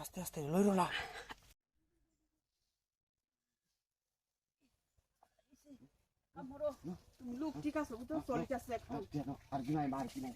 আস্তে আস্তে লইরো না লোক ঠিক আছে একটু আর কি নাই আর কি নাই?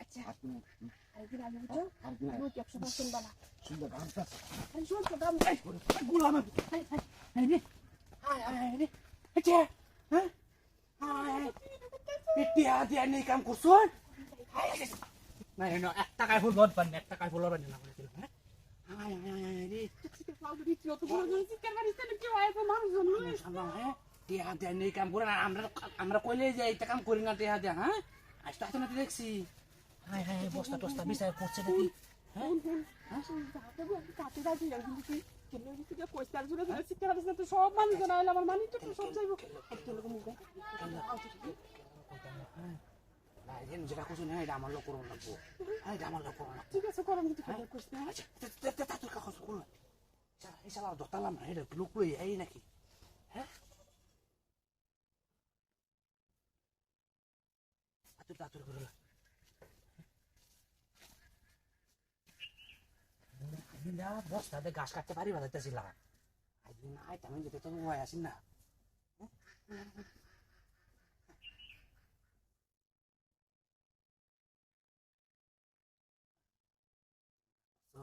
আচ্ছা। আর কি নাই? আর কি লোক একশো পার্সেন্ট বানা সুন্দর আরে শোন তো গুলাম আচ্ছা হ্যাঁ? হায় পিটি হাত দিয়ে নেই কাম করছুন না না এক টাকায় ফুল এক টাকায় না আয় হ্যাঁ টিয়া হাত নেই কাম করে না আমরা আমরা কইলে যে এইটা কাম করি না টিয়া দিয়ে হ্যাঁ আজ তো হাতে নাতে দেখছি হায় হায় বস্তা টস্তা বিছায় পড়ছে নাকি হ্যাঁ সব মানুষজন আইলে আমার মানি তো সব যাইবো না এই যেটা করছ না এটা আমার লোক করুন লাগবো হ্যাঁ এটা আমার লোক করুন লাগবো ঠিক আছে করো কিন্তু খবর করিস না আচ্ছা তাতুর কাগজ করুন? এই সালা দতালাম না এটা লোক লই এই নাকি? হ্যাঁ? তাতুর তাতুর করে একদিন বস্তাতে গাছ কাটতে পারি বাজাইতেছিলাম। একদিন আয় তেমন যেতে তো ভয় আসিন না তো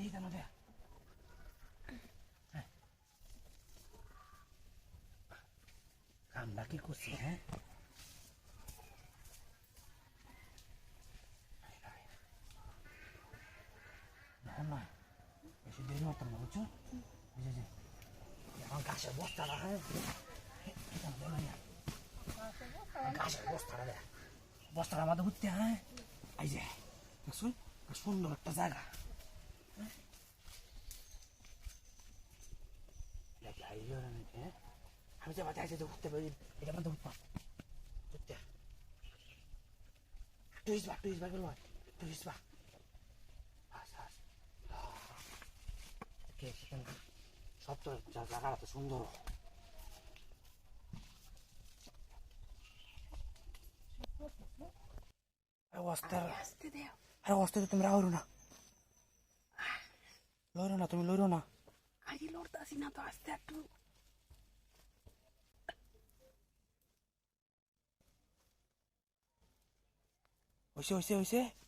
লয় নিয়ে কেন দেয়া কামটা কি করছি হ্যাঁ না না বেশি দেরি হতো না বুঝছ বুঝে যে আমার গাছের বস্তাটা হ্যাঁ এটা বলো না গাছের বস্তাটা দেখ বস্তাটা আমাদের ঘুরতে হ্যাঁ এই যে দেখুন সুন্দর একটা জায়গা দেখি এই যে ওরা নাকি, হ্যাঁ? যে বাতায় যেতে ঘুরতে পারি এটা মধ্যে উঠবা ঘুরতে টুইস বা টুইস বা গেল টুইস বা আস আস সব তো জায়গাটা তো সুন্দর আরে অস্তে তো তুমি রাহরো না লইরো না তুমি লইরো না আরে লড়তাছি না তো আস্তে একটু 押して押してし。